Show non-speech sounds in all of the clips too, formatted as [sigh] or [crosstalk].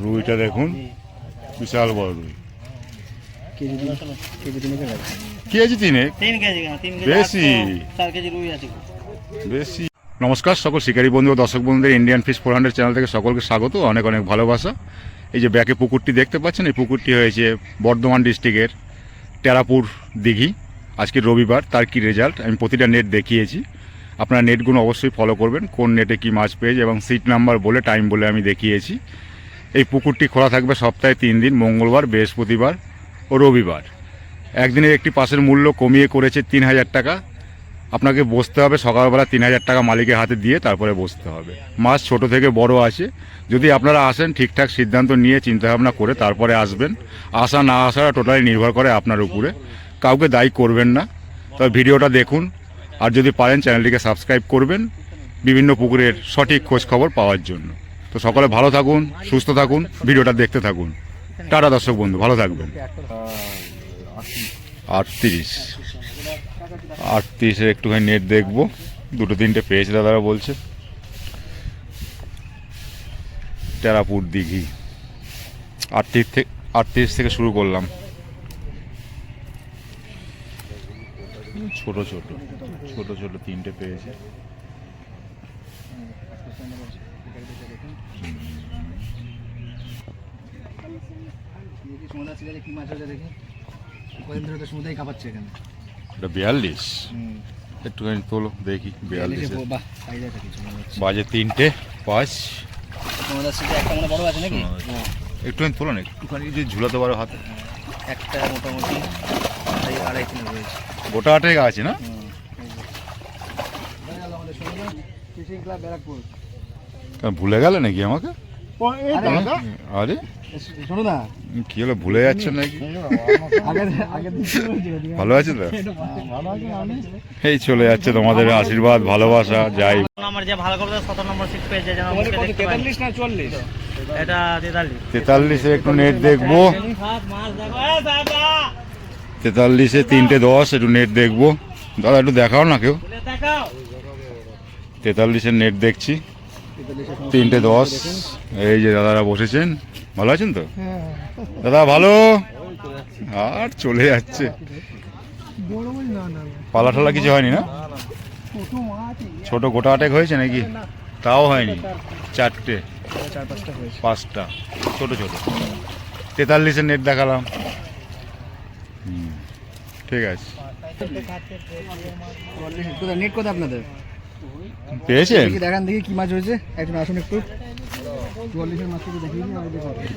রুইটা দেখুন বিশাল বড় রুই। কেজি তিনে কেজি বেশি। বেশি? নমস্কার সকল শিকারী বন্ধু ও দর্শক বন্ধুদের Indian fish four hundred channel থেকে সকলকে স্বাগত অনেক অনেক ভালোবাসা। এই যে ব্যাকে পুকুরটি দেখতে পাচ্ছেন এই পুকুরটি হয়েছে বর্ধমান ডিস্ট্রিক্টের টেরাপুর দিঘি। আজকে রবিবার তার কি রেজাল্ট আমি প্রতিটা নেট দেখিয়েছি। আপনারা নেটগুলো অবশ্যই ফলো করবেন, কোন নেটে কি মাছ পেয়েছে এবং সিট নাম্বার বলে টাইম বলে আমি দেখিয়েছি। এই পুকুরটি খোলা থাকবে সপ্তাহে তিন দিন, মঙ্গলবার, বৃহস্পতিবার ও রবিবার। একদিনের একটি পাশের মূল্য কমিয়ে করেছে তিন হাজার টাকা। আপনাকে বসতে হবে সকালবেলা তিন হাজার টাকা মালিকের হাতে দিয়ে তারপরে বসতে হবে। মাছ ছোট থেকে বড় আছে। যদি আপনারা আসেন, ঠিকঠাক সিদ্ধান্ত নিয়ে চিন্তাভাবনা করে তারপরে আসবেন। আসা না আসাটা টোটালি নির্ভর করে আপনার উপরে। কাউকে দায়ী করবেন না। তবে ভিডিওটা দেখুন আর যদি পারেন চ্যানেলটিকে সাবস্ক্রাইব করবেন বিভিন্ন পুকুরের সঠিক খোঁজ খবর পাওয়ার জন্য। তো সকলে ভালো থাকুন, সুস্থ থাকুন, ভিডিওটা দেখতে থাকুন। টাটা দর্শক বন্ধু, ভালো থাকবেন। আটত্রিশ। আটত্রিশের একটুখানি নেট দেখব। দুটো তিনটে পেয়েছে দাদারা বলছে। টেরাপুর দিঘি। আটত্রিশ থেকে আটত্রিশ থেকে শুরু করলাম। ছোট ছোট। ছোট ছোট তিনটে পেয়েছে। কি মাছ হয়েছে দেখি কদিন ধরে তো সমুদ্রেই খাপাচ্ছে এখানে এটা বিয়াল্লিশ একটুখানি তোলো দেখি বিয়াল্লিশ বাজে তিনটে পাঁচ। হ্যাঁ। একটুখানি তোলো না একটুখানি যদি ঝুলাতে পারো হাতে। একটা মোটামুটি। আড়াই কিলো রয়েছে। গোটা আটে আছে না? ভুলে গেলে নাকি আমাকে? আরে শোনো না। কি হলো ভুলে যাচ্ছেন নাকি? আগে আগে দিন ভালো আছে তো? এই চলে যাচ্ছে তোমাদের আশীর্বাদ ভালোবাসা যাই। আমার যে ভালো করে সতেরো নম্বর সিট পেয়েছে যেন মুখে দেখতে পাই। তেতাল্লিশ না চল্লিশ? এটা তেতাল্লিশ। তেতাল্লিশে একটু নেট দেখব। তেতাল্লিশে, তিনটে দশ, একটু নেট দেখব। দাদা, একটু দেখাও না কেউ? তেতাল্লিশের নেট দেখছি। তিনটে দশ, এই যে দাদারা বসেছেন। ভালো আছেন তো? দাদা, ভালো? আর চলে যাচ্ছে। পালা ঠালা কিছু হয়নি না? ছোট গোটা আটেক হয়েছে নাকি? তাও হয়নি। চারটে, পাঁচটা, ছোট ছোট। তেতাল্লিশের নেট দেখালাম। ঠিক আছে। কোথায়? নেট কোথায় আপনাদের? পেয়েছেন? দেখি দেখান দেখি কি মাছ হয়েছে। একজন আসুন একটু। চুয়াল্লিশের মাছ দেখিয়ে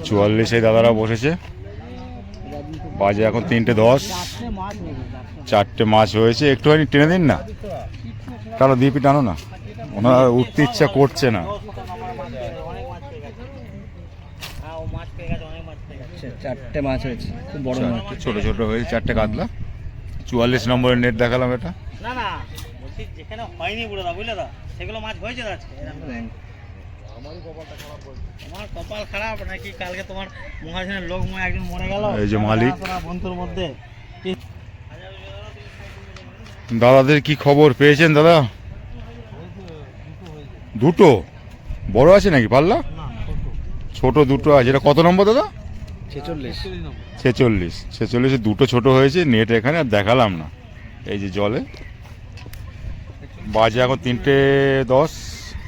চুয়াল্লিশে দাদারা বসেছে। বাজে এখন তিনটে দশ। চারটে মাছ হয়েছে। একটুখানি টেনে দিন না। টানো দিপি টানো না। ওনার উঠতে ইচ্ছা করছে না। হ্যাঁ চারটে মাছ হয়েছে। খুব বড় মাছ। ছোট ছোট হয়েছে চারটে কাতলা। চুয়াল্লিশ নম্বরের নেট দেখালাম এটা। না না বলছি যেখানে হয়নি বুড়ো দা বুঝলে দা সেগুলো মাছ হয়েছে আজকে? কপাল খারাপ নাকি কালকে তোমার মহাজনের লোক মনে একজন মরে গেল? এই যে মালিক। বন্ধুর মধ্যে দাদাদের কি খবর পেয়েছেন দাদা? দুটো? বড় আছে নাকি পাল্লা? ছোট দুটো আছে। এটা কত নম্বর দাদা? ছেচল্লিশ। ছেচল্লিশ। ছেচল্লিশে দুটো ছোট হয়েছে নেট এখানে আর দেখালাম না। এই যে জলে। বাজে এখন তিনটে দশ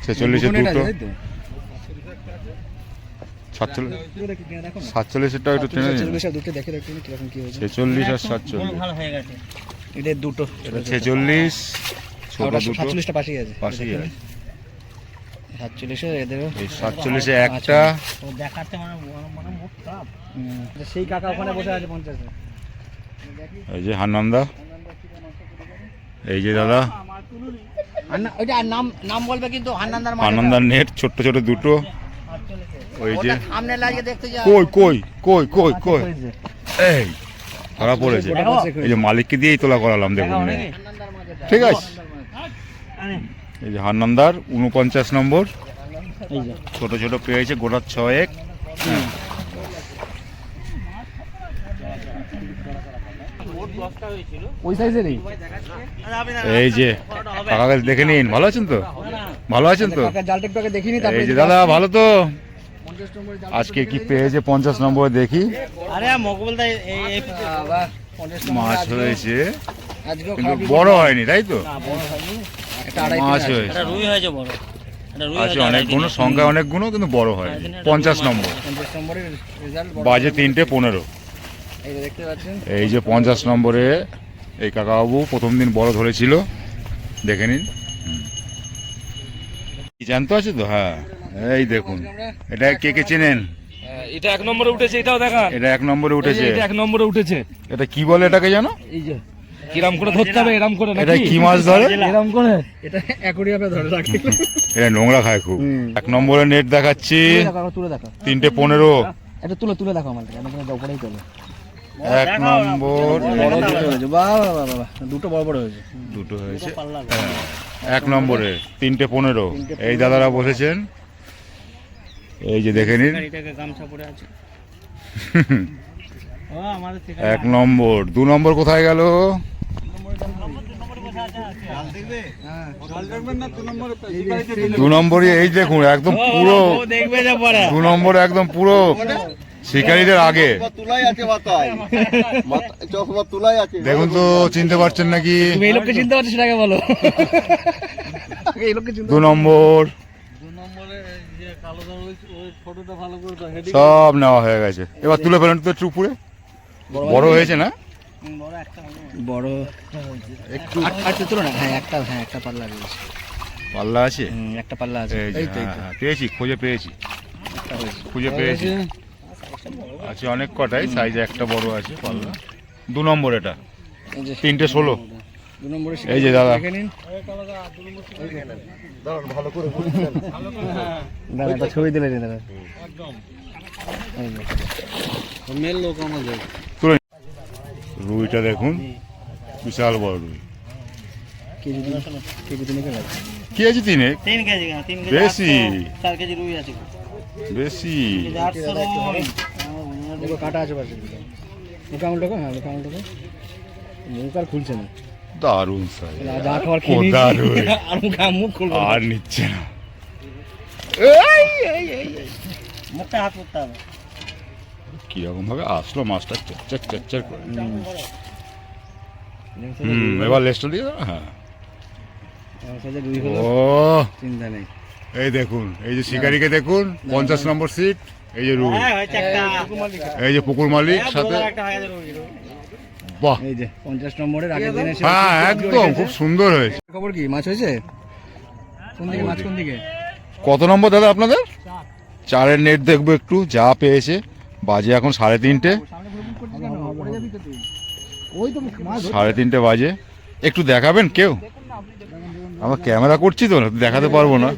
ছেচল্লিশে দুটো। সাতচল্লিশটা একটু টেনে ছেচল্লিশ আর সাতচল্লিশ। ভালো হয়ে গেছে। এটা দুটো। ছেচল্লিশ ছোট ওটা দুটো। সাতচল্লিশটা পাশেই আছে। পাশেই আছে। সাতচল্লিশে এদেরও। সাতচল্লিশে একটা। মানে মানে। সেই কাকা ওখানে বসে আছে পঞ্চাশে এই যে হান্নান্দা। এই যে দাদা। আর ওইটা নাম নাম বলবে কিন্তু হান্নান্দার আনন্দার নেট ছোট্ট ছোট দুটো। ওই যে সামনে লাগিয়ে দেখতে যা কই কই কই কই কই? এই ধরা পড়েছে। এই যে মালিককে দিয়েই তোলা করালাম দেখুন। ঠিক আছে। এই যে হান্নান্দার উনপঞ্চাশ নম্বর। ছোট ছোট পেয়েছে গোটা ছয়েক। ওই সাইজেরই এই যে কাকাকে দেখে নিন ভালো আছেন তো? ভালো আছেন তো? কাকা এই যে দাদা ভালো তো? পঞ্চাশ নম্বরে জাল আজকে কি পেয়েছে পঞ্চাশ নম্বরে দেখি। মাছ হয়েছে। কিন্তু বড় হয়নি তাই তো? না বড় হয়নি। একটা আড়াই মাছ হয়েছে। রুই হয়েছে বড়। আছে হয়েছে অনেক আড়াই সংখ্যা অনেক গুণ কিন্তু বড় হয় পঞ্চাশ নম্বর। পঞ্চাশ নম্বরের রেজাল্ট বাজে তিনটে পনেরো। এই যে দেখতে পাচ্ছেন। এই যে পঞ্চাশ নম্বরে এই কাকাবাবু প্রথম দিন বড় ধরেছিল। দেখে নিন। জানতো আছে তো? হ্যাঁ। এই দেখুন। এটা কে কে চেনেন? এটা এক নম্বরে উঠেছে এটাও দেখান। এটা এক নম্বরে উঠেছে। এটা এক নম্বরে উঠেছে। এটা কি বলে এটাকে জানো? এই যে কিরাম করে ধরতে হবে এরাম করে এটা কি মাছ ধরে? এরাম করে? এটা অ্যাকোরিয়ামে ধরে রাখি। এটা নোংরা খায় খুব। এক নম্বরে নেট দেখাচ্ছি। তিনটে পনেরো। এটা তুলে তুলে দেখো আমার আমি তোমার উপরেই তোলো। এক নম্বর বড় দুটো বড় বড় হয়েছে। দুটো হয়েছে। হ্যাঁ, এক নম্বরে তিনটে পনেরো। এই দাদারা বসেছেন। এই যে দেখে নিন। [laughs] এক নম্বর দু নম্বর কোথায় গেল? দু নম্বরই এই দেখুন একদম পরে। দু নম্বর একদম পুরো। শিকারীদের আগে। তুলাই আছে মাথায়। মাথা- চশমা তুলাই আছে। দেখুন তো চিনতে পারছেন নাকি? তুমি এই লোককে চিনতে পারছ সেটাকে বলো। এই লোককে চিনতে দু নম্বর। সব নেওয়া হয়ে গেছে। এবার তুলে ফেলেন তো একটু উপরে বড় হয়েছে? না? বড় একটা একটু আচ্ছা তুলো না হ্যাঁ একটা হ্যাঁ একটা পাল্লা রয়েছে। পাল্লা আছে? একটা পাল্লা আছে। হ্যাঁ, হ্যাঁ, পেয়েছি খুঁজে পেয়েছি। খুঁজে পেয়েছি। আছে অনেক কটাই সাইজ একটা বড় আছে পাল্লা। দু নম্বর এটা। তিনটে ষোলো। এই যে দাদা। দাদা ছবি দিলে দাদা। রুইটা দেখুন। বিশাল বড় রুই। কেজি তিনে কেজি বেশি। চার কেজি রুই আছে। বেশি। কাটা আছে পাশে। হ্যাঁ মুখ আঙুলটা মুখ আর খুলছে না। দারুণ সাইজ যা- যা খাবার খেয়ে ও, নিয়েছি। দারুণ। [laughs] আর মুখ মুখ খুলবো আর নিচ্ছে না। মুখটা হাত করতে হবে। কীরকম ভাবে আসলো মাছটা চচ্চর চচ্চর করে। হুম। এবার লেস্টটা দিয়ে হ্যাঁ। ও। চিন্তা নেই। এই দেখুন এই যে শিকারিকে দেখুন পঞ্চাশ নম্বর সিট এই যে রুই হ্যাঁ হয়েছে একটা। এই যে পুকুর মালিক হ্যাঁ, সাথে। বাহ। এই যে পঞ্চাশ নম্বরের আগের দিন হ্যাঁ একদম খুব সুন্দর হয়েছে। খবর কি মাছ হয়েছে? কোন দিকে মাছ কোন দিকে? কত নম্বর দাদা আপনাদের? চারের নেট দেখব একটু যা পেয়েছে। বাজে এখন সাড়ে তিনটে। ওই তো মাছ সাড়ে তিনটে বাজে। একটু দেখাবেন কেউ? আমরা ক্যামেরা করছি তো দেখাতে পারব না।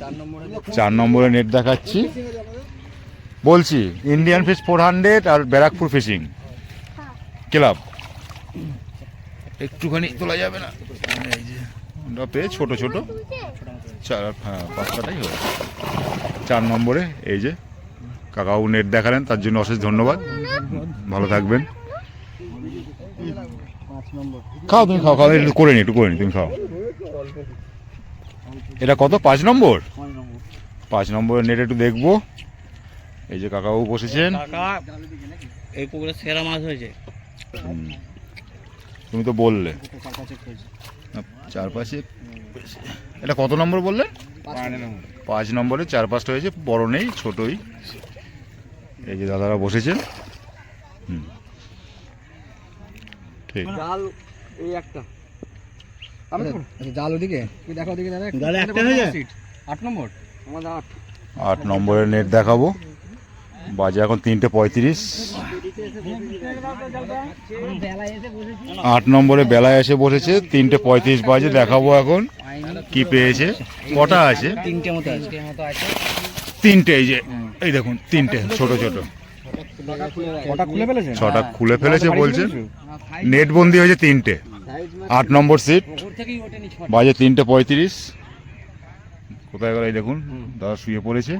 চার নম্বরে চার নম্বরে নেট দেখাচ্ছি। বলছি ইন্ডিয়ান ফিশ ফোর হান্ড্রেড আর ব্যারাকপুর ফিশিং ক্লাব। একটুখানি তোলা যাবে না? এই যে, ওটা পেয়ে ছোট ছোট। চার হ্যাঁ পাঁচটাটাই হবে। চার নম্বরে এই যে কাকাও নেট দেখালেন তার জন্য অশেষ ধন্যবাদ। ভালো থাকবেন। খাও তুমি খাও খাও একটু করে নি একটু করে নি তুমি খাও। এটা কত? পাঁচ নম্বর? পাঁচ নম্বরের নেট একটু দেখব। এই যে কাকাবাবু বসেছেন। কাকা এই পুকুরে সেরা মাছ হয়েছে। হুম। তুমি তো বললে। চারপাশে এটা কত নম্বর বললে? পাঁচ নম্বরে চার পাঁচটা হয়েছে বড় নেই ছোটই। এই যে দাদারা বসেছেন। হুম। জাল এই একটা। জাল ওদিকে? দেখো ওদিকে দাদা জাল একটা হয়েছে? সিট আট নম্বর? আমাদের আট। আট নম্বরের নেট দেখাবো। বাজে এখন তিনটে পঁয়ত্রিশ। আট নম্বরে বেলায় এসে বসেছে তিনটে পঁয়ত্রিশ বাজে দেখাবো এখন কি পেয়েছে। কটা আছে? তিনটে মতো আছে। তিনটে এই যে এই দেখুন তিনটে ছোট ছোট। ওটা খুলে ফেলেছে? ছটা খুলে ফেলেছে বলছেন নেট বন্দি হয়েছে তিনটে। আট নম্বর সিট বাজে তিনটে পঁয়ত্রিশ। কোথায় গেল এই দেখুন দাদা শুয়ে পড়েছে।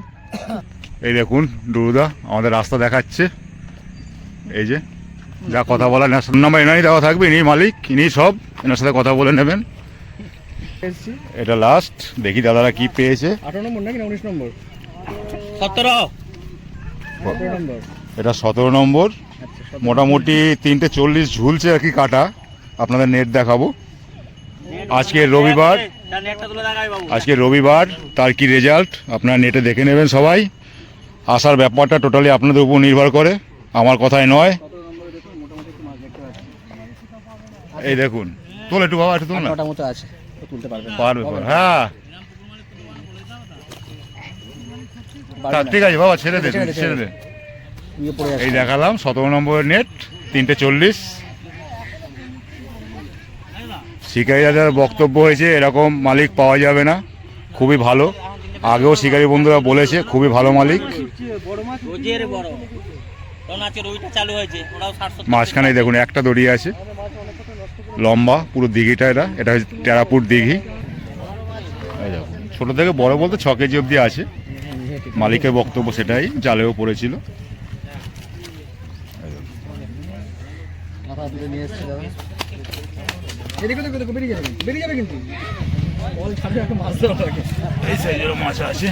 এই দেখুন ডুরুদা আমাদের রাস্তা দেখাচ্ছে। এই যে যা কথা বলা ন্যাশনাল নাম্বার এনারই দেওয়া থাকবে ইনি মালিক ইনি সব এনার সাথে কথা বলে নেবেন। এটা লাস্ট দেখি দাদারা কি পেয়েছে। আঠারো নম্বর নাকি উনিশ নম্বর? সতেরো। এটা সতেরো নম্বর। মোটামুটি তিনটে চল্লিশ ঝুলছে আর কি কাটা। আপনাদের নেট দেখাবো। আজকে রবিবার। আজকে রবিবার তার কি রেজাল্ট আপনারা নেটে দেখে নেবেন সবাই। আসার ব্যাপারটা টোটালি আপনাদের উপর নির্ভর করে। আমার কথাই নয়। এই দেখুন। তোল একটু বাবা একটু তোল না। নটা মতো আছে। ও তুলতে পারবে। হ্যাঁ। ঠিক আছে বাবা ছেড়ে দে ছেড়ে দে, এই দেখালাম সতেরো নম্বরের নেট তিনটে চল্লিশ। শিকারীদের বক্তব্য হয়েছে এরকম মালিক পাওয়া যাবে না খুবই ভালো। আগেও শিকারী বন্ধুরা বলেছে খুবই ভালো মালিক। মাঝখানে দেখুন একটা দড়ি আছে। লম্বা পুরো দিঘিটা এটা এটা হচ্ছে টেরাপুর দিঘি। এই ছোট থেকে বড় বলতে ছ কেজি অবধি আছে। মালিকের বক্তব্য সেটাই জালেও পড়েছিল। দিয়ে নিয়ে এসেছে দাদা। এদিকে দেখো দেখো বেরিয়ে যাবে বেরিয়ে যাবে কিন্তু। বল ছাড়বে একটা মাছ ধরা লাগে এই সাইজের মাছ আছে।